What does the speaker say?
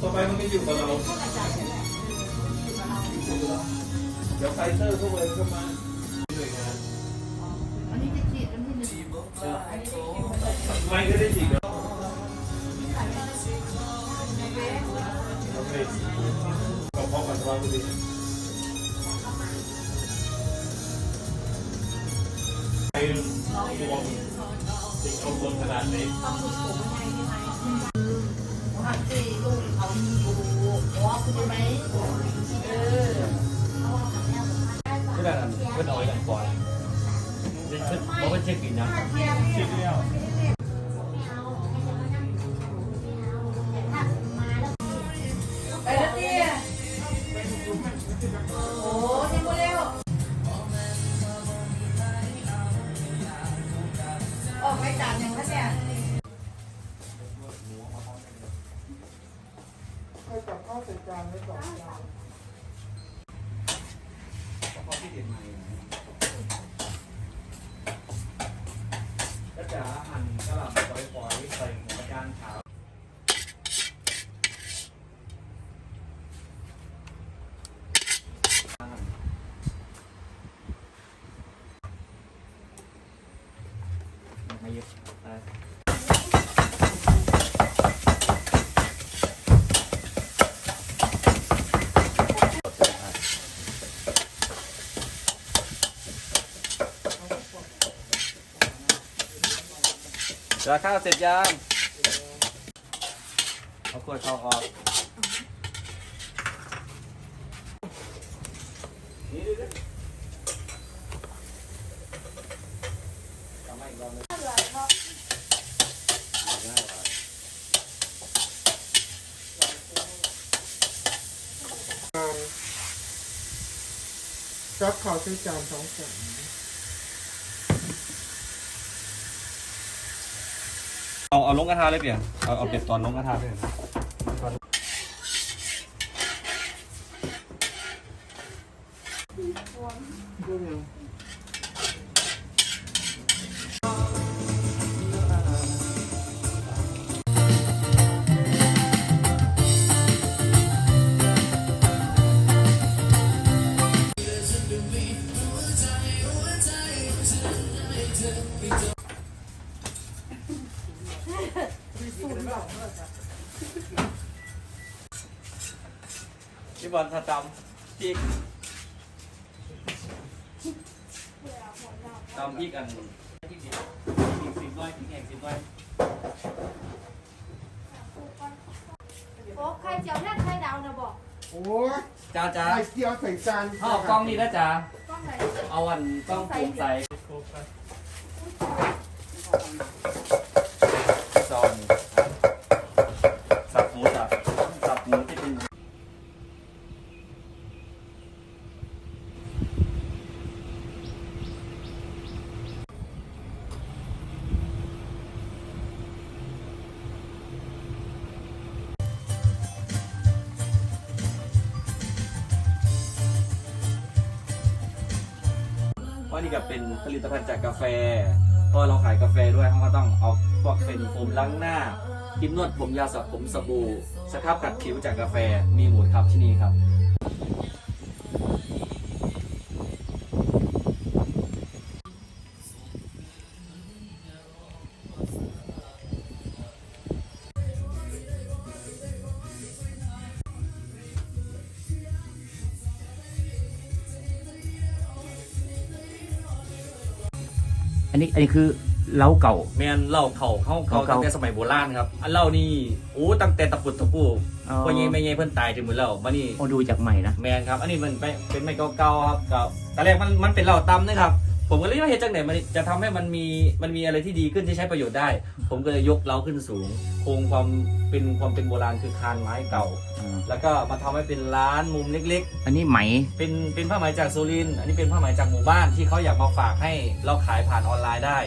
ต่อไปมันไม่อยู่กับเรา เดี๋ยวไฟเซอร์พวกอะไรก็มาหน่วยงานอันนี้จะฉีดอันที่หนึ่งไม่ก็ได้ฉีดแล้วโอเคก็พอปัสสาวะพอดีไอ้รวมติดเอาคนขนาดไหน ไหมเออก็ได้เพื่อนเอาไว้กันก่อนเป็นเพื่อเพราะว่าเช็คบินนะฉีดแล้วไปแล้วเตี้ยโอ้ยังไม่เร็วออกไปจานยังคะเนี่ย ก็จะหั่นกระหล่ำปล่อยๆใส่หัวจานขาวไม่ยึดไปจะข้าวเสร็จยังเอาขวดข้าวออกทำให้อีกรอบนึงรับข่าวใช้จานสองแสน เอาเอาลงกระทะเลยเปลี่ยเอาเอาเป็ดตอนลงกระทะเลยด้วย พี่บอลถ้าจำพริกจำพริกอันพริกเดียวพริกสิบน้อยพริกแห้งสิบน้อยโอ้ใครเจียวแน่ใครดาวนะบอกโอ้ยจ้าจ้าไข่เจียวใส่จานเอากล้องนี้นะจ๊ะต้องไหนเอาอันกล้องปูใส่ ว่านี่ก็เป็นผลิตภัณฑ์จากกาแฟ ก็เราขายกาแฟด้วยเขาก็ต้องเอาพวกเป็นโฟมล้างหน้าครีมนวดผมยาสระผมสบู่สครับกัดผิวจากกาแฟมีหมดครับที่นี่ครับ อันนี้อันนี้คือเล้าเก่า แมนเหล่าเขาเขาเขาเก่าๆตั้งแต่สมัยโบราณครับ อันเหล่านี่โอ้ตั้งแต่ตะปุดตะปูอ๋อ พ่อเย่แม่เย่เพิ่นตายถึงหมดแล้วมานี่ โอ้ดูจากใหม่นะ แมนครับ อันนี้มันเป็นเป็นไม้เก่าๆครับก็ตอนแรกมันมันเป็นเหล่าตำนะครับ ผมก็เลยว่าเฮ็ดจังไหนมันจะทำให้มันมีมันมีอะไรที่ดีขึ้นที่ใช้ประโยชน์ได้ ผมก็เลยยกเล้าขึ้นสูงคงความเป็นความเป็นโบราณคือคานไม้เก่าอ่าแล้วก็มาทำให้เป็นร้านมุมเล็กอันนี้ไหมๆเป็นเป็นผ้าไหมจากสุรินทร์อันนี้เป็นผ้าไหมจากหมู่บ้านที่เขาอยากมาฝากให้เราขายผ่านออนไลน์ได้